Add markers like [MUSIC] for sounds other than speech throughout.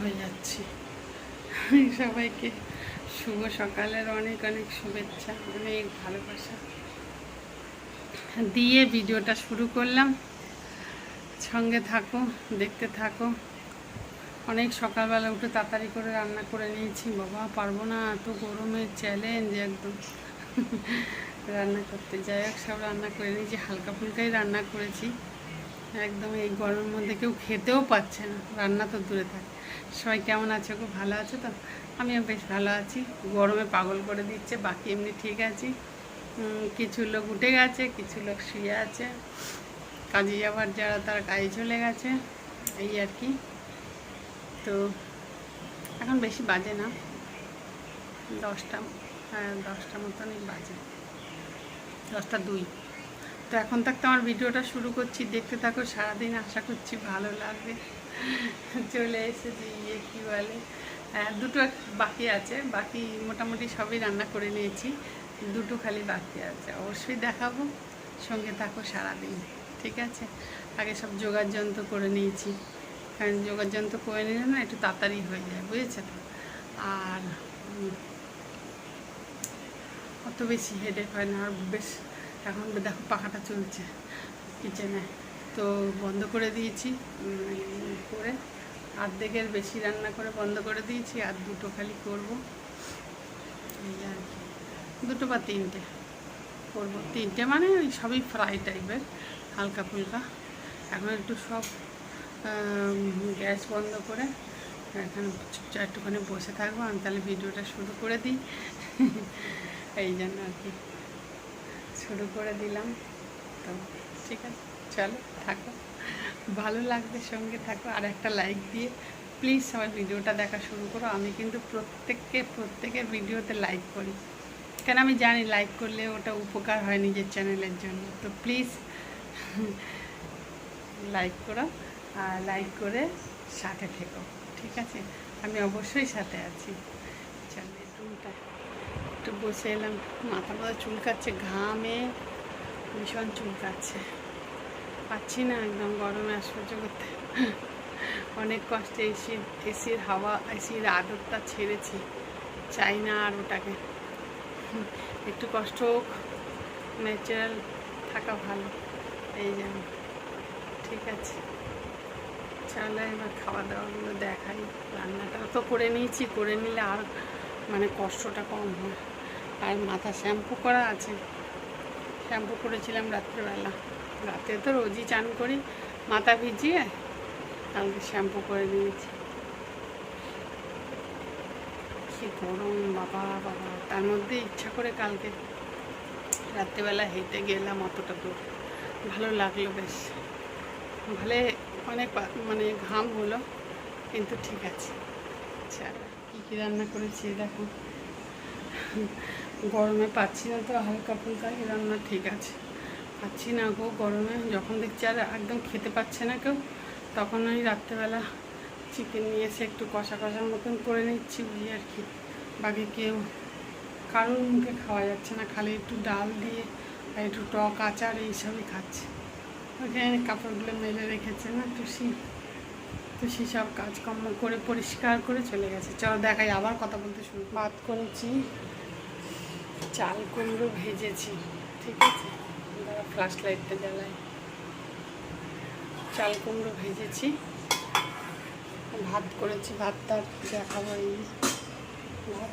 হয়ে যাচ্ছি। সবাইকে শুভ সকালের অনেক অনেক শুভেচ্ছা, অনেক ভালোবাসা। দিয়ে ভিডিওটা শুরু করলাম। সঙ্গে থাকো, দেখতে থাকো। অনেক সকালবেলা উঠে তাড়াতাড়ি করে রান্না করে নিয়েছি। বাবা, পারব না, এত গরমের চ্যালেঞ্জ একদম। রান্না করতে যাই হোক, সব রান্না করে নিয়েছি হালকা ফুলকাই রান্না করেছি। একদম এই গরমের মধ্যে কেউ খেতেও পাচ্ছে না, রান্না তো দূরে থাকে। সবাই কেমন আছে খুব ভালো আছে তো? আমিও বেশ ভালো আছি। গরমে পাগল করে দিচ্ছে, বাকি এমনি ঠিক আছি। কিছু লোক উঠে গেছে, কিছু লোক শুয়ে আছে। কাজে যাবার যারা তার কাজে চলে গেছে, এই আর কি। তো এখন বেশি বাজে না। দশটা হ্যাঁ দশটা মতনই বাজে। দশটা দুই। তো এখন থাকতে আমার ভিডিওটা শুরু করছি। দেখতে থাকো সারাদিন আশা করছি ভালো লাগবে। চলে এসেছি ইয়ে কী বলে? হ্যাঁ, দুটো বাকি আছে। বাকি মোটামুটি সবই রান্না করে নিয়েছি। দুটো খালি বাকি আছে। অবশ্যই দেখাবো। সঙ্গে থাকো সারাদিন ঠিক আছে? আগে সব যোগার যন্ত্র করে নিয়েছি। কারণ যোগার যন্ত্র করে নিলে না একটু তাড়াতাড়ি হয়ে যায় বুঝেছে তো? আর অত বেশি হেডেক হয় না। আর বেশ এখন দেখো পাখাটা চলছে কিচেনে তো বন্ধ করে দিয়েছি করে অর্ধেকের বেশি রান্না করে বন্ধ করে দিয়েছি, আর দুটো খালি করব। এই আর কি। দুটো বা তিনটে করব। তিনটে মানে ওই সবই ফ্রাই টাইপের হালকা ফুলকা। এখন একটু সব গ্যাস বন্ধ করে এখানে চুপচাপ একটুখানি বসে থাকব, আমি তাহলে ভিডিওটা শুরু করে দিই। [LAUGHS] এই জন্য আর কি। শুরু করে দিলাম। তো ঠিক আছে, চলো, থাকো। ভালো লাগবে, সঙ্গে থাকো। আর একটা লাইক দিয়ে প্লিজ সবাই ভিডিওটা দেখা শুরু করো। আমি কিন্তু প্রত্যেককে, প্রত্যেকের ভিডিওতে লাইক করি। কেন আমি জানি লাইক করলে ওটা উপকার হয় নিজের চ্যানেলের জন্য। তো প্লিজ লাইক করো আর লাইক করে সাথে থেকো। ঠিক আছে? আমি অবশ্যই সাথে আছি। চলো রুমটা একটু বসে এলাম মাথা মাথা চুলকাচ্ছে ঘামে ভীষণ চুলকাচ্ছে। পাচ্ছি না একদম গরমে সহ্য করতে। অনেক কষ্টে এসির এসির হাওয়া, এসির আদরটা ছেড়েছি, চাই না আর ওটাকে। একটু কষ্ট হোক ন্যাচারাল থাকা ভালো, এই জন্য ঠিক আছে। চলো এবার খাওয়া দাওয়াগুলো দেখাই। রান্নাটা তো করে নিয়েছি, করে নিলে আর মানে কষ্টটা কম হয়। আর মাথা শ্যাম্পু করা আছে। শ্যাম্পু করেছিলাম রাত্রেবেলা। রাতে তো রোজই চান করি, মাথা ভিজিয়ে কালকে শ্যাম্পু করে নিয়েছি কি গরম, বাবা বাবা। তার মধ্যে ইচ্ছা করে কালকে রাত্রেবেলা হেঁটে গেলাম অতটা দূর। ভালো লাগল বেশ। ভালো অনেক মানে ঘাম হলো, কিন্তু ঠিক আছে। আচ্ছা কী কী রান্না করেছি দেখো। গরমে পাচ্ছি না তো, হালকা ফুলকা এই রান্না ঠিক আছে। পাচ্ছি না গো গরমে, যখন দেখছি আর একদম খেতে পাচ্ছে না কেউ, তখন আমি রাত্রেবেলা চিকেন নিয়ে এসে একটু কষা কষার মতন করে নিচ্ছি ওই আর কি। বাকি কেউ কারোর মুখে খাওয়া যাচ্ছে না, খালি একটু ডাল দিয়ে আর একটু টক আচার এইসবই খাচ্ছে। ওখানে কাপড়গুলো মেলে রেখেছে না টুসি টুসি সব কাজকর্ম করে পরিষ্কার করে চলে গেছে। চলো দেখাই, আবার কথা বলতে শুরু ভাত করেছি। চাল কুমড়ো ভেজেছি, ঠিক আছে? দাঁড়া ফ্লাশ লাইটটা জ্বালাই। চাল কুমড়ো ভেজেছি। ভাত করেছি, ভাত ভাতটা দেখাবো এই ভাত।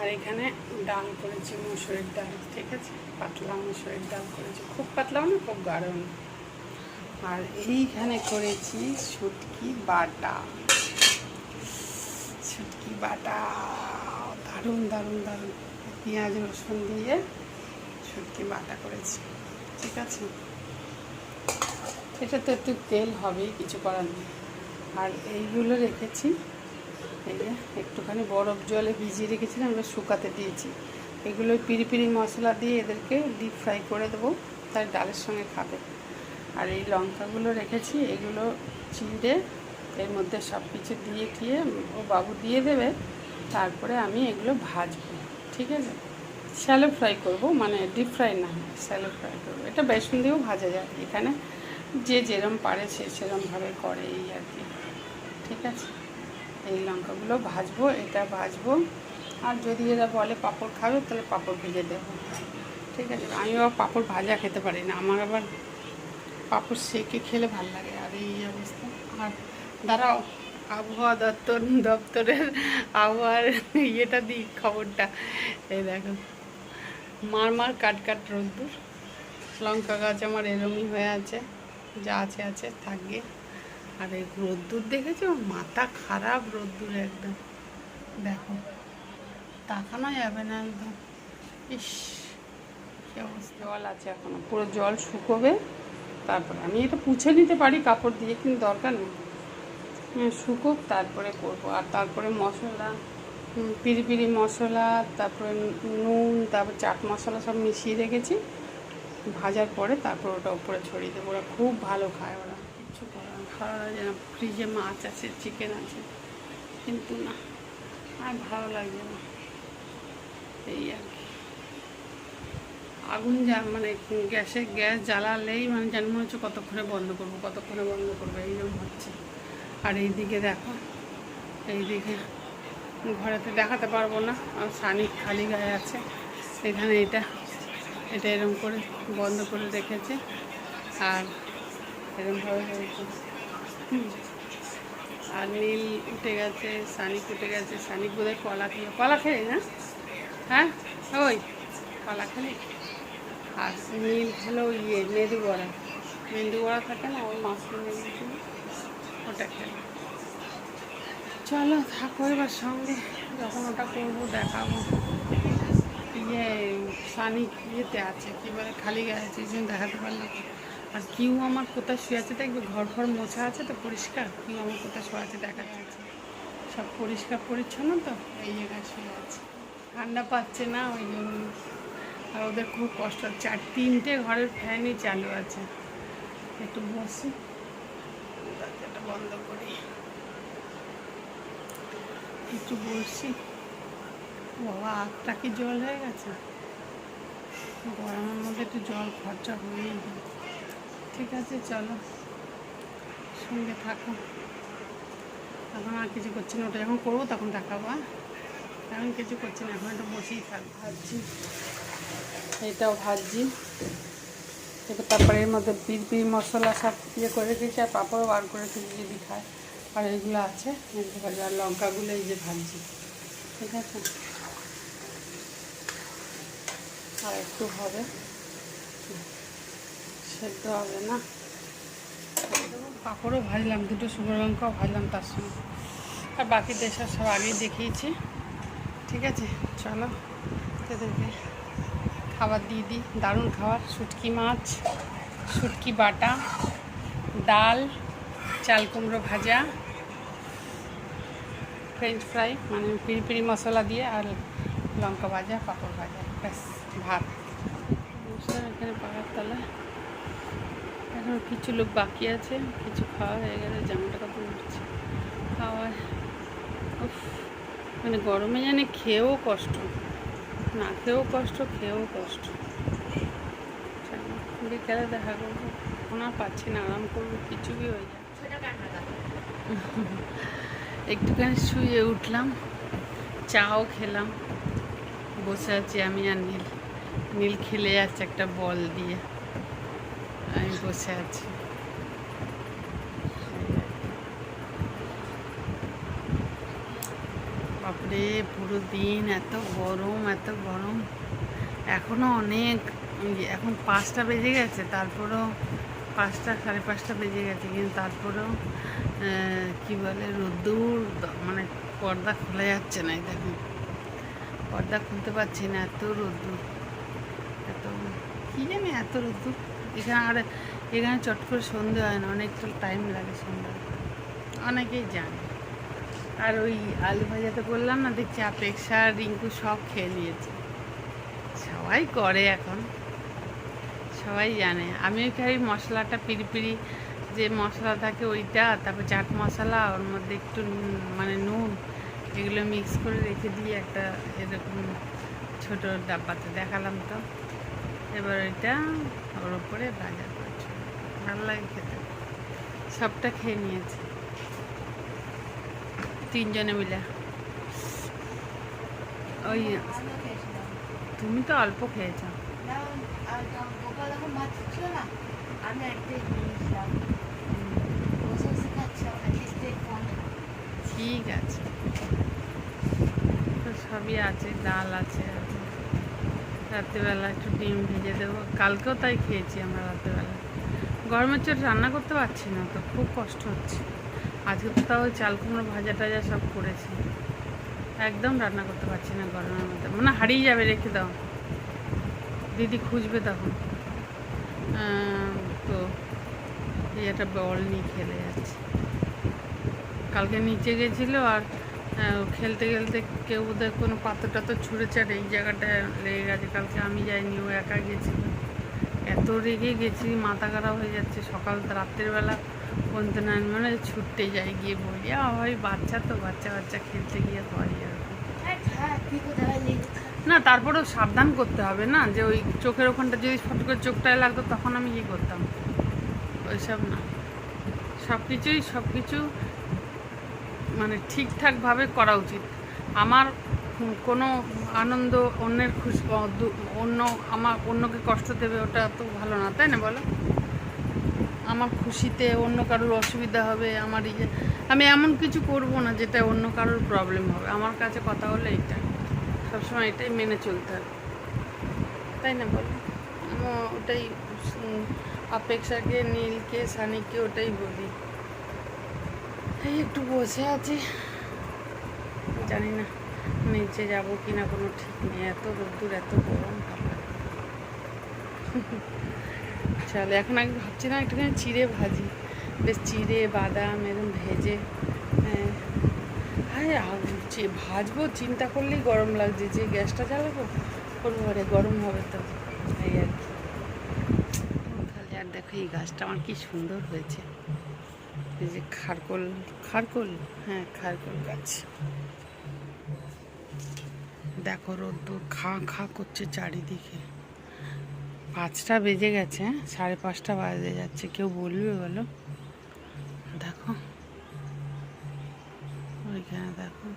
আর এখানে ডাল করেছি, মুসুরের ডাল, ঠিক আছে? পাতলা মুসুরের ডাল করেছি। খুব পাতলাও না, খুব গাঢ় আর এইখানে করেছি শুটকি বাটা। শুটকি বাটা, দারুণ দারুণ দারুণ। পেঁয়াজ, রসুন দিয়ে শুটকি বাটা করেছি। ঠিক আছে? এটা তো একটু তেল হবেই, কিছু করার নেই। আর এইগুলো রেখেছি। এই যে একটুখানি বরফ জলে ভিজিয়ে রেখেছিলাম, এবার শুকাতে দিয়েছি। এগুলো পিরি পিরি মশলা দিয়ে এদেরকে ডিপ ফ্রাই করে দেবো তাই ডালের সঙ্গে খাবে। আর এই লঙ্কাগুলো রেখেছি, এগুলো চিড়ে এর মধ্যে সব কিছু দিয়ে টিয়ে ও বাবু দিয়ে দেবে, তারপরে আমি এগুলো ভাজবো। ঠিক আছে? শ্যালো ফ্রাই করব মানে ডিপ ফ্রাই না শ্যালো ফ্রাই করব। এটা বেসন দিয়েও ভাজা যায়, এখানে যে যেরম পারে সে সেরমভাবে করে এই আর কি। ঠিক আছে? এই লঙ্কাগুলো ভাজবো, এটা ভাজবো। আর যদি এরা বলে পাঁপড় খাবে, তাহলে পাঁপড় ভেজে দেবো। ঠিক আছে? আমি আবার পাঁপড় ভাজা খেতে পারি না, আমার আবার পাঁপড় সেকে খেলে ভালো লাগে, আর এই অবস্থা। আর দাঁড়াও আবহাওয়া দপ্তর, দপ্তরের আবহাওয়ার ইয়েটা দিই, খবরটা। এই দেখো মার মার কাট কাট রোদ্দুর। লঙ্কা গাছ আমার এরমই হয়ে আছে, যা আছে আছে, থাকবে। আর এই রোদ্দুর দেখেছ? মাথা খারাপ রোদ্দুর একদম। দেখো, তাকানো যাবে না একদম। ইস, কি অবস্থা। জল আছে এখনও, পুরো জল শুকোবে। তারপর আমি এটা পুছে নিতে পারি কাপড় দিয়ে, কিন্তু দরকার নেই। শুকোক তারপরে করব। আর তারপরে মশলা হুম, পিরি পিরি মশলা তারপরে নুন তারপর চাট মশলা সব মিশিয়ে রেখেছি। ভাজার পরে তারপর ওটা উপরে ছড়িয়ে দেবো। ওরা খুব ভালো খায় ওরা। কিছু ভালো লাগে না ফ্রিজে মাছ আছে চিকেন আছে। কিন্তু না আর ভালো লাগছে না। এই আর কি। আগুন যা মানে গ্যাসে গ্যাস জ্বালালেই মানে যেন মনে হচ্ছে কতক্ষণে বন্ধ করব কতক্ষণে বন্ধ করব এইরকম হচ্ছে। আর এইদিকে দেখো এই এইদিকে ঘরেতে দেখাতে পারব না, আর সানি খালি গায়ে আছে। এখানে এটা এটা এরকম করে বন্ধ করে রেখেছে, আর এরকমভাবে হয়েছে আর নীল উঠে গেছে, সানি উঠে গেছে, সানি বোধহয় কলা খেয়ে কলা খেয়ে না? হ্যাঁ? ওই, কলা খেলে। আর নীল খেলো ইয়ে মেদু বড়া মেদু বড়া থাকে না, ওই মাছটা নিয়ে খেলো চলো, থাকো এবার সঙ্গে। যখন ওটা করব, দেখাবো। ইয়ে সানি ইয়েতে আছে, কী বলে, খালি গায়ে আছে দেখাতে পারলাম আর কিউ আমার কোথায় শুয়ে আছে দেখবে ঘর ঘর মোছা আছে তো, পরিষ্কার? কিউ আমার কোথায় শুয়ে আছে, দেখা যাচ্ছে। সব পরিষ্কার পরিচ্ছন্ন তো? এই জায়গায় শুয়ে আছে। ঠান্ডা পাচ্ছে না, ওই জন্য। আর ওদের খুব কষ্ট আর তিনটে ঘরের ফ্যানই চালু আছে। একটু বসি। বন্ধ করি। একটু বসি বাবা, আটটা কি জল হয়ে গেছে? গরমের মধ্যে একটু জল খরচা হয়েই ঠিক আছে, চলো। সঙ্গে থাকো। এখন আর কিছু করছি না। ওটা যখন করব তখন দেখাবো? এখন কিছু করছি না, এখন একটু বসেই থাক ভাজছি এটাও ভাজছি তারপরে এর মধ্যে পিড় মশলা সব ইয়ে করে রেখেছি আর পাঁপড়ও বার করে রেখেছি যদি খায় আর এগুলো আছে আর লঙ্কাগুলো এই যে ভাজছি, ঠিক আছে? আর একটু হবে, সেদ্ধ হবে না? পাঁপড়ও ভাজলাম, দুটো শুকনো লঙ্কাও ভাজলাম তার সঙ্গে। আর বাকি দেশের সব আগেই দেখিয়েছি, ঠিক আছে? চলো এদেরকে খাবার দিয়ে দিই। দারুণ খাবার। শুটকি মাছ, শুটকি বাটা, ডাল, চাল কুমড়ো ভাজা ফ্রেঞ্চ ফ্রাই মানে পিড়ি পিড়ি মশলা দিয়ে আর লঙ্কা ভাজা, পাঁপড় ভাজা। ব্যাস, ভাত। এখানে পাহাড় তলায়। এখন কিছু লোক বাকি আছে। কিছু খাওয়া হয়ে গেলে জামাটা কত উঠছে খাওয়া মানে গরমে জানে খেয়েও কষ্ট। না, খেয়েও কষ্ট খেয়েও কষ্ট। বিকেলে দেখা করব। এখন আর পাচ্ছি না, আরাম করব কিছু কি হয়ে যায় একটুখানি শুয়ে উঠলাম, চাও খেলাম, বসে আছি আমি আর নীল। নীল খেলে যাচ্ছে একটা বল দিয়ে। আমি বসে আছি। বাপরে পুরো দিন এত গরম এত গরম। এখনও অনেক এখন পাঁচটা বেজে গেছে, তারপরেও পাঁচটা, সাড়ে পাঁচটা বেজে গেছে, কিন্তু তারপরেও কি বলে, রোদ্দুর মানে পর্দা খোলা যাচ্ছে না দেখুন। পর্দা খুলতে পারছি না, এত রোদ্দুর, এত কি জানি এত রোদ্দুর। এখানে আর, এখানে চট করে সন্ধে হয় না, অনেকটা টাইম লাগে সন্ধ্যা অনেকেই জানে। আর ওই আলু ভাজাতে বললাম না, দেখছি আপেক্ষা আর রিঙ্কু সব খেয়ে নিয়েছে। সবাই করে এখন। সবাই জানে। আমি খালি মশলাটা পিড়ি যে মশলা থাকে ওইটা, তারপর চাট মশলা, ওর মধ্যে একটু মানে নুন, এগুলো মিক্স করে রেখে দিয়ে একটা এরকম ছোটো ডাব্বাতে দেখালাম তো। এবার ওইটা ওর ওপরে ভাজা করছে। ভালো লাগে খেতে। সবটা খেয়ে নিয়েছে। তিনজনে মিলে। ওই তুমি তো অল্প খেয়েছ। ঠিক আছে। তো সবই আছে, ডাল আছে রাত্রিবেলা একটু ডিম ভেজে দেবো। কালকেও তাই খেয়েছি আমরা রাত্রিবেলা। গরমের চোট রান্না করতে পারছি না, তো খুব কষ্ট হচ্ছে। আজকে তো তাও চাল কুমড়ো ভাজা টাজা সব করেছি। একদম রান্না করতে পারছি না গরমের মধ্যে। মানে হারিয়ে যাবে, রেখে দাও। দিদি খুঁজবে তখন। তো এই একটা বল নিয়ে খেলে যাচ্ছে। কালকে নিচে গেছিল আর খেলতে খেলতে কেউ বোধহয় কোনো পাথর টাথর ছুঁড়েছে আর এই জায়গাটায় লেগে গেছে। কালকে আমি যাইনি, ও একা গেছিল। এত রেগে গেছি মাথা খারাপ হয়ে যাচ্ছে। সকাল রাত্রের বেলা পর্যন্ত না মানে ছুটতে যাই গিয়ে বলি ভাই বাচ্চা তো বাচ্চা বাচ্চা খেলতে গিয়ে হয় এরকম হ্যাঁ কোথায় না তারপরেও সাবধান করতে হবে না যে ওই চোখের ওখানটা যদি ফট করে চোখটায় লাগতো তখন আমি ইয়ে করতাম? ওইসব না। সব কিছুই সব কিছু মানে ঠিকঠাকভাবে করা উচিত। আমার কোনো আনন্দ অন্যের খুশি অন্য, আমার, অন্যকে কষ্ট দেবে ওটা তো ভালো না, তাই না বলো? আমার খুশিতে অন্য কারোর অসুবিধা হবে, আমার ইয়ে আমি এমন কিছু করব না যেটা অন্য কারোর প্রবলেম হবে। আমার কাছে কথা হলো এইটা, সবসময় এটাই মেনে চলতে হবে। তাই না বলো? আমি ওটাই অপেক্ষাকে, নীলকে সানিকে ওটাই বলি। এই একটু বসে আছি। জানি না। নিচে যাব কি না কোনো ঠিক নেই। এত রোদ্দুর এত গরম চলো, এখন আগে ভাবছি না একটুখানি চিড়ে ভাজি। বেশ চিড়ে, বাদাম এরকম ভেজে হ্যাঁ। আরে ভাজবো, চিন্তা করলেই গরম লাগছে। যে গ্যাসটা জ্বালাবো, করব আরে, গরম হবে তো। এই আর কি। তাহলে আর দেখো, এই গাছটা আমার কি সুন্দর হয়েছে। এই যে খারকোল খারকোল? হ্যাঁ খারকোল গাছ। দেখো রোদ্দুর, খা খা করছে চারিদিকে। পাঁচটা বেজে গেছে? সাড়ে পাঁচটা বাজে যাচ্ছে, কেউ বলবে বলো? দেখো। ওইখানে দেখো।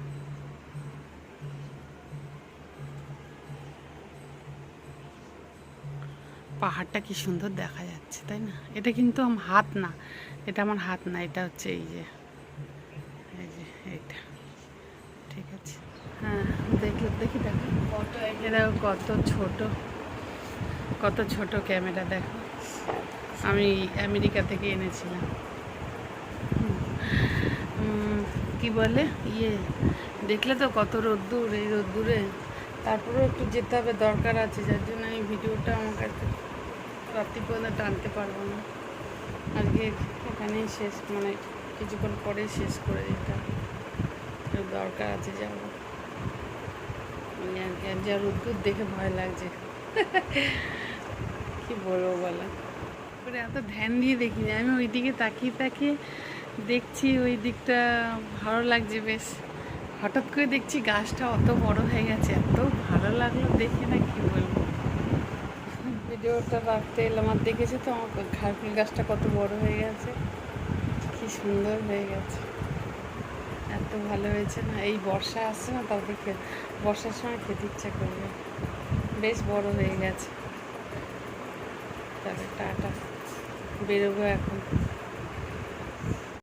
পাহাড়টা কি সুন্দর দেখা যাচ্ছে, তাই না? এটা কিন্তু আমার হাত না, এটা আমার হাত না, এটা হচ্ছে এই যে এই যে এইটা ঠিক আছে হ্যাঁ দেখি দেখি। দেখো কত ছোট। কত ছোট ক্যামেরা, দেখো। আমি আমেরিকা থেকে এনেছিলাম। কি বলে? ইয়ে দেখলে তো কত রোদ্দুর, এই রোদ্দুরে। তারপরেও একটু যেতে হবে, দরকার আছে। যার জন্য আমি ভিডিওটা আমার কাছে পর্যন্ত টানতে পারব না। আজকে এখানেই শেষ মানে কিছুক্ষণ পরে শেষ করে দিতে দরকার আছে যাব যা রোদ্দুর দেখে ভয় লাগছে। কি বলব বলো? করে এত ধ্যান দিয়ে দেখিনি। আমি ওই দিকে তাকিয়ে তাকিয়ে দেখছি ওই দিকটা ভালো লাগছে বেশ। হঠাৎ করে দেখছি গাছটা অত বড় হয়ে গেছে। এত ভালো লাগল দেখে না কি বলব। ভিডিওটা রাখতে এলাম। আর দেখেছি তো আমার খারকুল গাছটা কত বড় হয়ে গেছে? কি সুন্দর হয়ে গেছে। এত ভালো হয়েছে না? এই বর্ষা আসছে না খে- বর্ষার সময় খেতে ইচ্ছা করবে। বেশ বড় হয়ে গেছে। তবে টাটা। বেরোবো এখন।